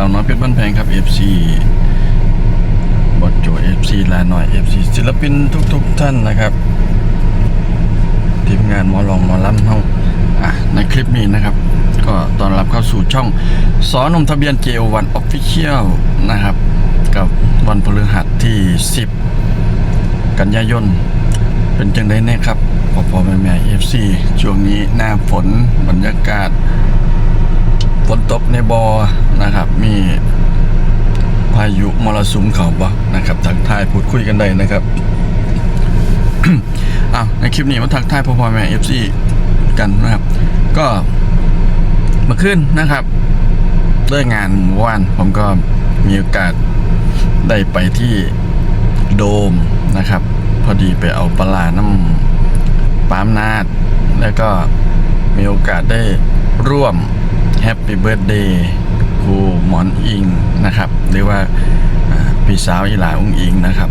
าวน้อยเพชรบ้านแพงครับ FC บอดโจ FC ลาหน่อย FC ศิลปินทุก ๆ ท่านนะครับทีมงานมอลองมอลำเฮาอะในคลิปนี้นะครับ ก็ต้อนรับเข้าสู่ช่องสอนมทะเบียนเจลวันออฟฟิเชียลนะครับ กับวันพฤหัสที่ 10 กันยายน เป็นจังไดเนี่ยครับพอพอแม่แม่เอฟซีช่วงนี้หน้าฝนบรรยากาศ ฝนตกในบอนะครับ มีพายุมรสุมเขาบ่นะครับทักทายพูดคุยกันได้นะครับอ้าวในคลิปนี้มาทักทายพ่อพ่อแม่เอฟซีกันนะครับ ก็เมาขึ้นนะครับเลิกงานเมื่อวานผมก็มีโอกาสได้ไปที่โดมนะครับ พอดีไปเอาปลาร้าน้ำปามนาด แล้วก็มีโอกาสได้ร่วม แฮปปี้เบิร์ดเดย์ครูหมอนอิงนะครับ หรือว่าพี่สาวอีหลาอุ้งอิงนะครับ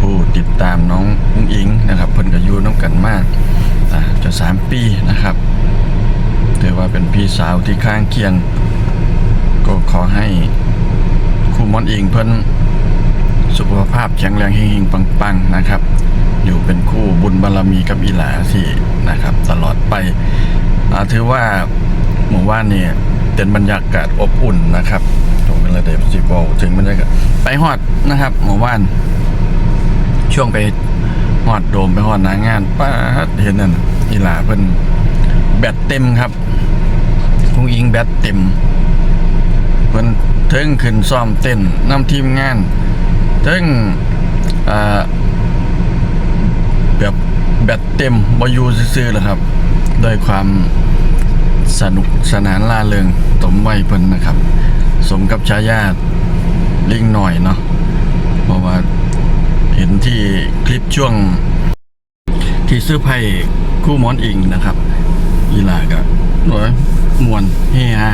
ผู้ติดตามน้องอุ้งอิงนะครับ เพิ่นก็อยู่น้ำกันมากจะสามปีนะครับถือว่าเป็นพี่สาวที่ข้างเคียง ก็ขอให้ครูหมอนอิงเพิ่นสุขภาพแข็งแรงเฮงๆปังๆนะครับ อยู่เป็นคู่บุญบารรมีกับอีหลาที่นะครับ ตลอดไปถือว่า หมู่ว่านนี่เป็นบรรยากาศอบอุ่นนะครับผมก็เลยได้สิบอถึงบรรยากาศไปฮอดนะครับ หมู่ว่าน ช่วงไปฮอดโดมไปฮอดนางานป้าเห็นนั่นอีหลาเพิ่นแบตเต็มครับผู้หญิงแบตเต็มเพิ่นเทิงขึ้นซ้อมเต้นนำทีมงานเทิงแบบแบตเต็มบอยูซื่อๆแหละครับ ด้วยความ สนุกสนานล่าเริงสมวัยเพิ่นนะครับ สมกับฉายาลิงหน่อยเนาะเพราะว่าเห็นที่คลิปช่วง ที่ซื้อไผ่คู่มอนอิงนะครับอีลาก็หน่อยมวนเฮฮา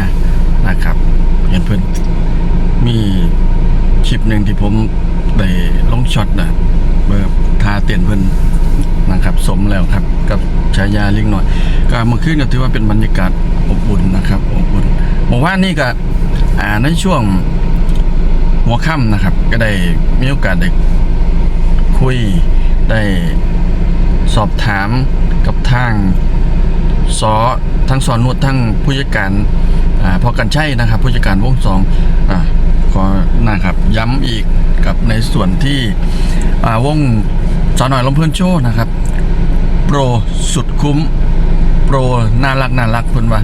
นะครับ เห็นเพื่อนมีคลิปหนึ่งที่ผมได้ลงช็อตนะเบอร์ทาเต้นเพื่น นะครับ สมแล้วครับกับฉายาลิงหน่อย ก็เมื่อคืนก็ถือว่าเป็นบรรยากาศอบอุ่นนะครับอบอุ่นบอกว่านี่ก็อ่าในช่วงหัวค่ำนะครับ ก็ได้มีโอกาสได้คุยได้สอบถามกับทางสอทั้งสอนนวดทั้งผู้จัดการอพอกันใช่นะครับ ผู้จัดการวงสองอ่าขอนะครับย้ำอีกกับในส่วนที่วงสาวหน่อยลำเพลินโชว์นะครับ รสุดคุ้ม โปรน่ารักน่ารักเพิ่นว่า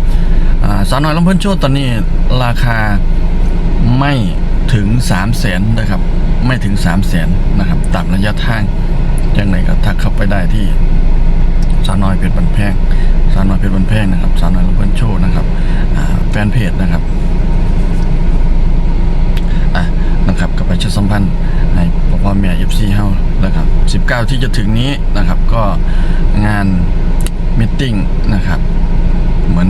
สาวน้อยลำเพิ่นโชว์ตอนนี้ราคาไม่ถึง 3 0 0แสนนะครับ ไม่ถึง 3 0 0แสนนะครับตามระยะทางยังไงก็ทักเข้าไปได้ที่สาวน้อยเพชรบันแพงสาวน้อยเพชรบันแพงนะครับสาวน้อยลำเพิ่นโชว์นะครับแฟนเพจนะครับอะนะครับกับประชาสัมพันธ์ พ่อพ่อแม่เอฟซีเฮาแล้วครับ 19 ที่จะถึงนี้นะครับก็งานมิทติ้งนะครับ เหมือน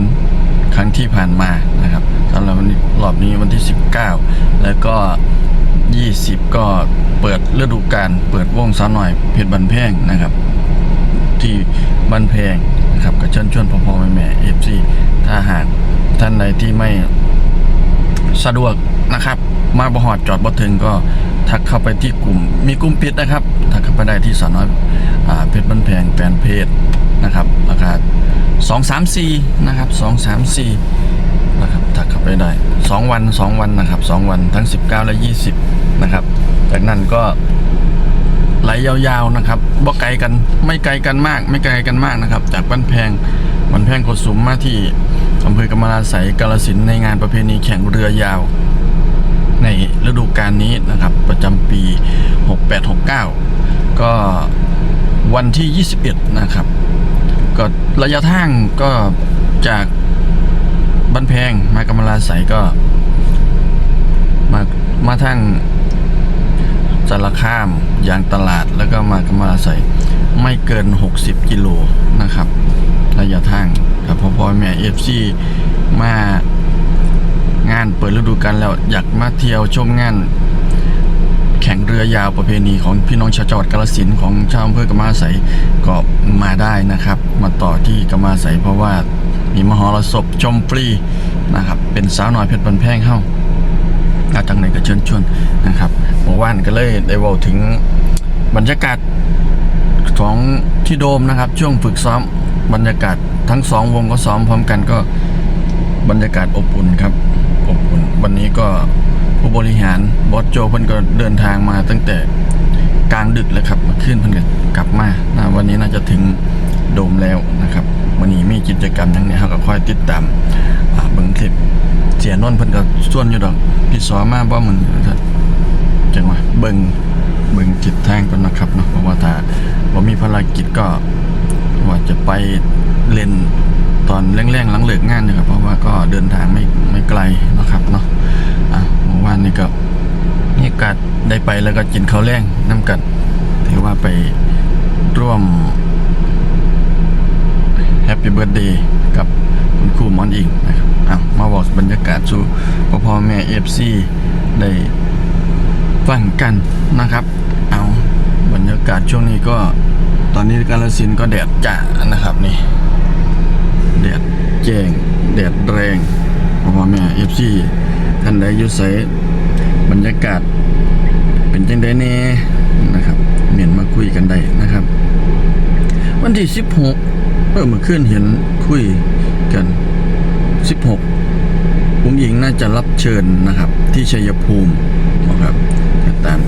ครั้งที่ผ่านมานะครับสำหรับวันนี้รอบนี้วันที่ 19 แล้วก็ 20 ก็เปิดฤดูกาลเปิดวงสาวหน่อยเพชรบันแพงนะครับ ที่บ้านแพงนะครับก็เชิญชวนพ่อพอแม่แม่เอฟซีถ้าหากท่านใดที่ไม่สะดวกนะครับ มาบหอดจอดบ่ถึงก็ ทักเข้าไปที่กลุ่ม มีกลุ่มปิดนะครับ ทักเข้าไปได้ที่สาวน้อยเพชรบ้านแพงแฟนเพจนะครับราคา234นะครับ234นะครับทักเข้าไปได้2วัน2วันนะครับ2วันทั้ง19และ20นะครับ จากนั้นก็ไหลยาวๆนะครับบ่ไกลกันไม่ไกลกันมาก ไม่ไกลกันมากนะครับ จากบ้านแพงบ้านแพงโกสุมมาที่อำเภอกำมะลาไสยกาลสินในงานประเพณีแข่งเรือยาว ในฤดูกาลนี้นะครับ ประจำปี 6869 ก็วันที่ 21 นะครับ ก็ระยะทางก็จากบ้านแพงมากำมะลาไสก็ มามาทางสารข้ามยางตลาดแล้วก็มากำมลาใสไม่เกิน 60 กิโลนะครับ ระยะทางครับพอพอแม่เอฟซีมา งานเปิดฤดูกาลแล้วอยากมาเที่ยวชมงาน แข่งเรือยาวประเพณีของพี่น้องชาวจังหวัดกาฬสินธุ์ของชาวอำเภอกำมาใสก็มาได้นะครับ มาต่อที่กำมาใสเพราะว่ามีมหรสพชมฟรีนะครับ เป็นสาวน้อยเพชรบันแพงเข้าอาจังไหนก็เชิญชวนนะครับเมื่อวานก็เลยได้เว่าถึงบรรยากาศของที่โดมนะครับ ช่วงฝึกซ้อมบรรยากาศทั้งสองวงก็ซ้อมพร้อมกันก็บรรยากาศอบอุ่นครับ อบอุ่นวันนี้ก็ผู้บริหารบอสโจเพิ่นก็เดินทางมาตั้งแต่กลางดึกแล้วครับมาขึ้นเพิ่นก็กลับมานะวันนี้น่าจะถึงโดมแล้วนะครับวันนี้มีกิจกรรมอย่างนี้เราก็ค่อยติดตามเบิ่งคลิปเสียนนท์เพิ่นก็ส่วนอยู่ดอกพี่สอมาบ่มันจังว่าเบิ่งเบิ่งจิตแทางก่อนนะครับเนาะเพราะว่าถ้าบ่มีภารกิจก็ว่าจะไปเล่น ตอนแรงๆหลังเลิกงานนะครับเพราะว่าก็เดินทางไม่ไม่ไกลนะครับเนาะอะเมื่อวานนี้ก็มีโอกาสได้ไปแล้วก็กินข้าวแรงน้ำกันถือว่าไปร่วมแฮปปี้เบิร์ดเดย์กับคุณครูมอนอิงนะครับอะมาบอกบรรยากาศสู่พ่อพ่อแม่เอฟซีได้ฟังกันนะครับ เอาบรรยากาศช่วงนี้ก็ตอนนี้กาลสินก็แดดจ้านะครับนี่ แดดแจ้งแดดแรงพ่อแม่เอฟซีท่านใดอยุใสบรรยากาศ เป็นจังไดแน่นะครับเหมียนมาคุยกันได้นะครับ วันที่ 16เออเมื่อคืนเห็นคุยกัน 16อุ้งหญิงน่าจะรับเชิญนะครับ ที่ชัยภูมินะครับตาม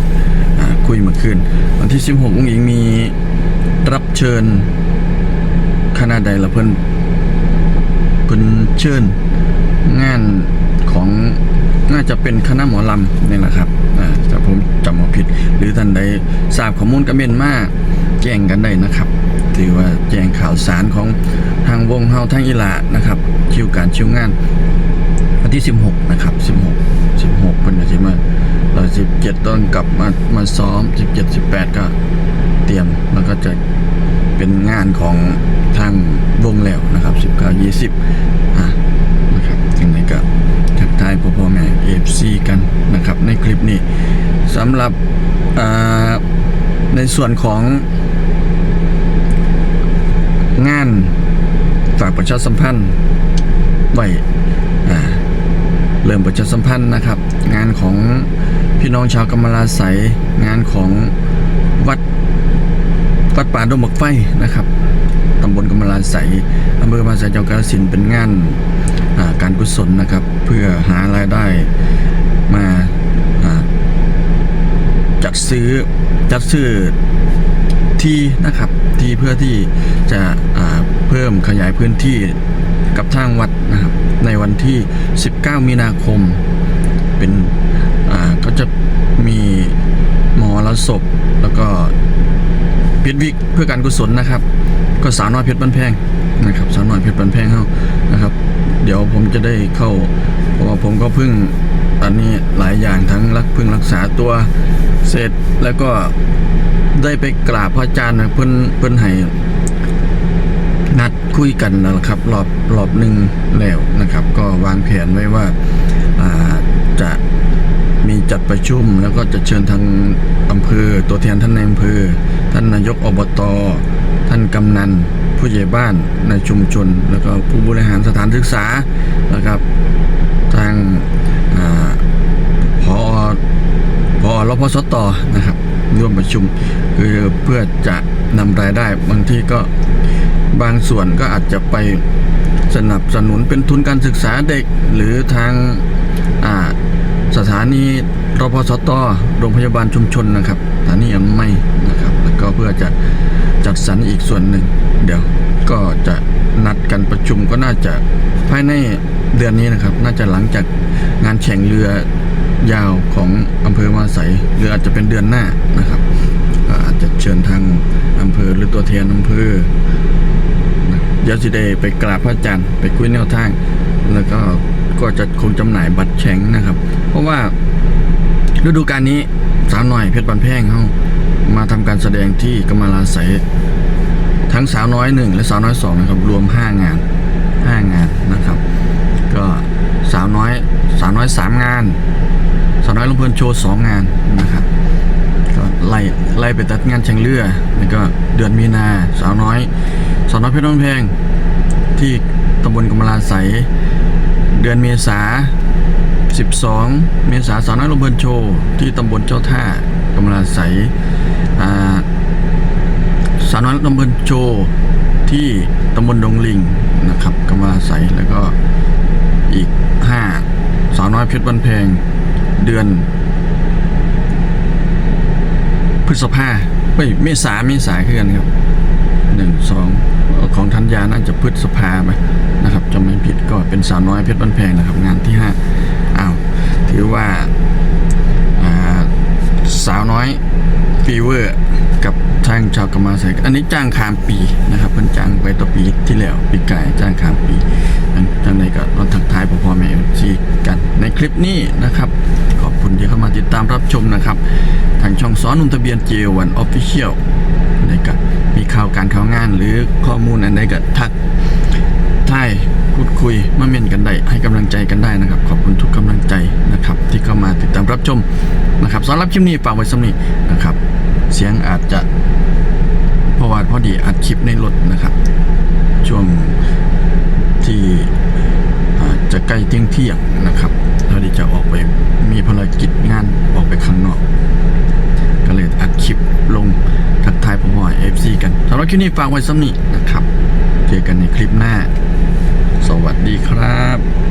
คุยเมื่อคืนวันที่ 16อุ้งหญิงมีรับเชิญคณะใดละเพิ่อน พิ่นเชิญงานของน่าจะเป็นคณะหมอลำนี่แหละครับอ่าถ้าผมจำม่ผิด หรือท่านใดทราบข้อมูลก็เมนมาแจ้งกันได้นะครับ ถือว่าแจ้งข่าวสารของทางวงเฮาทางอีหลานะครับคิวการคิวงานวันที่ 16 นะครับ 16 16เป็นก็สิมาเรา17 ต้นกลับมามาซ้อม 17 18 ก็เตรียมแล้วก็จะ เป็นงานของทางวงแล้วนะครับ 19 20อะนะครับยังไงก็ทักทายพ่อพ่อแม่ AFC กันนะครับ ในคลิปนี้สำหรับในส่วนของงานฝากประชาสัมพันธ์ไว้เริ่มประชาสัมพันธ์นะครับ งานของพี่น้องชาวกำมะลาไสยงานของวัด วัดป่าดงบักไฟนะครับตำบลกำมะลาไสยอำเภอกำมะลาไสยจังหวัดกาฬสินเป็นงานาการกุศลนะครับ เพื่อหารายได้มาาจัดซื้อจัดซื้อที่นะครับที่เพื่อที่จะเพิ่มขยายพื้นที่กับทางวัดนะครับในวันที่ 19 มีนาคม เป็นก็จะมีมอลศพแล้วก็ เพชรวิกเพื่อการกุศลนะครับ ก็สาวน้อยเพชรบันแพงนะครับสาวน้อยเพชรบันแพงเขานะครับ เดี๋ยวผมจะได้เข้า เพราะว่าผมก็เพิ่งอันนี้หลายอย่างทั้งรักพึ่งรักษาตัวเสร็จแล้วก็ได้ไปกราบพระอาจารย์นะเพิ่นเพิ่นให้นัดคุยกันนะครับรอบรอบหนึ่งแล้วนะครับ ก็วางแผนไว้ว่าอ่าจะมีจัดประชุมแล้วก็จะเชิญทางอำเภอตัวแทนท่านในอำเภอ ท่านนายกอบตท่านกำนัน ผู้ใหญ่บ้านในชุมชน แล้วก็ผู้บริหารสถานศึกษานะครับทางพอพอรพสตนะครับ ร่วมประชุมคือเพื่อจะนำรายได้บางที่ก็บางส่วนก็อาจจะไปสนับสนุนเป็นทุนการศึกษาเด็ก หรือทางสถานีรพสตโรงพยาบาลชุมชนนะครับสถานีอนามัยนะครับ เพื่อจะจัดสรรอีกส่วนหนึ่ง เดี๋ยวก็จะนัดกันประชุมก็น่าจะภายในเดือนนี้นะครับ น่าจะหลังจากงานแข่งเรือยาวของอำเภอมาใสยหรืออาจจะเป็นเดือนหน้านะครับอาจจะเชิญทางอำเภอหรือตัวแทนอำเภอเดี๋ยวสิได้ไปกราบพระอาจารย์ไปคุยแนวทาง แล้วก็ก็จะคงจำหน่ายบัตรแข็งนะครับ เพราะว่าฤดูกาลนี้สาวหน่อยเพชรบันแพงเขา มาทำการแสดงที่กำมะลาใสยทั้งสาวน้อยหนึ่งและสาวน้อยสองนะครับรวม5งาน5งานนะครับ ก็สาวน้อยสาวน้อยสามงาน สาวน้อยลำเพลินโชว์สองงานนะครับก็ไล่ไล่ไปตัดงานแข่งเรือแล้วก็เดือนมีนาสาวน้อย สาวน้อยเพชรน้องแพงที่ตำบลกำมะลาใสยเดือนเมษา12 เมษาสาวน้อยลมเบินโชว์ที่ตำบลเจ้าท่ากำลังใส อ่าสาวน้อยลมเบินโชว์ที่ตำบลดงลิงนะครับกำลังใสแล้วก็อีก 5 สาวน้อยเพชรบันเพงเดือน พฤษภาเฮ้ยเมษาเมษาคือกันครับหนึ่งสองของธัญญาน่าจะพฤษภาไปนะครับจำไม่ผิดก็เป็นสาวน้อยเพชรบ้านแพงนะครับงานที่ห้าอ้าวถือว่าสาวน้อย ฟีเวอร์กับทางชาวกรรมาใส่อันนี้จ้างคามปีนะครับเพิ่นจ้างไปต่อปีที่แล้วปีกายจ้างคามปีจังในก็ต้องทักทายพอพ่อแม่ที่กันในคลิปนี้นะครับ ขอบคุณที่เข้ามาติดตามรับชมนะครับ ทางช่องสอนนุ่นทะเบียนเจวันออฟฟิเชียลในกับมีข่าวการข่าวงานหรือข้อมูลอันใดก็ทักทาย พูดคุยมาเมนกันได้ให้กำลังใจกันได้นะครับ ขอบคุณทุกกำลังใจนะครับ ที่เข้ามาติดตามรับชมนะครับสำหรับคลิปนี้ฝากไว้สำนี้นะครับ เสียงอาจจะเพราะว่าพอดีอัดคลิปในรถนะครับ ช่วงที่จะใกล้เที่ยงเที่ยงนะครับเราดีจะออกไปมีภารกิจงานออกไปข้างนอก ก็เลยอัดคลิปลงทักทายผมหอยเอฟซีกันสำหรับคลิปนี้ฝากไว้สำนี้นะครับ เจอกันในคลิปหน้า วัสดีครับ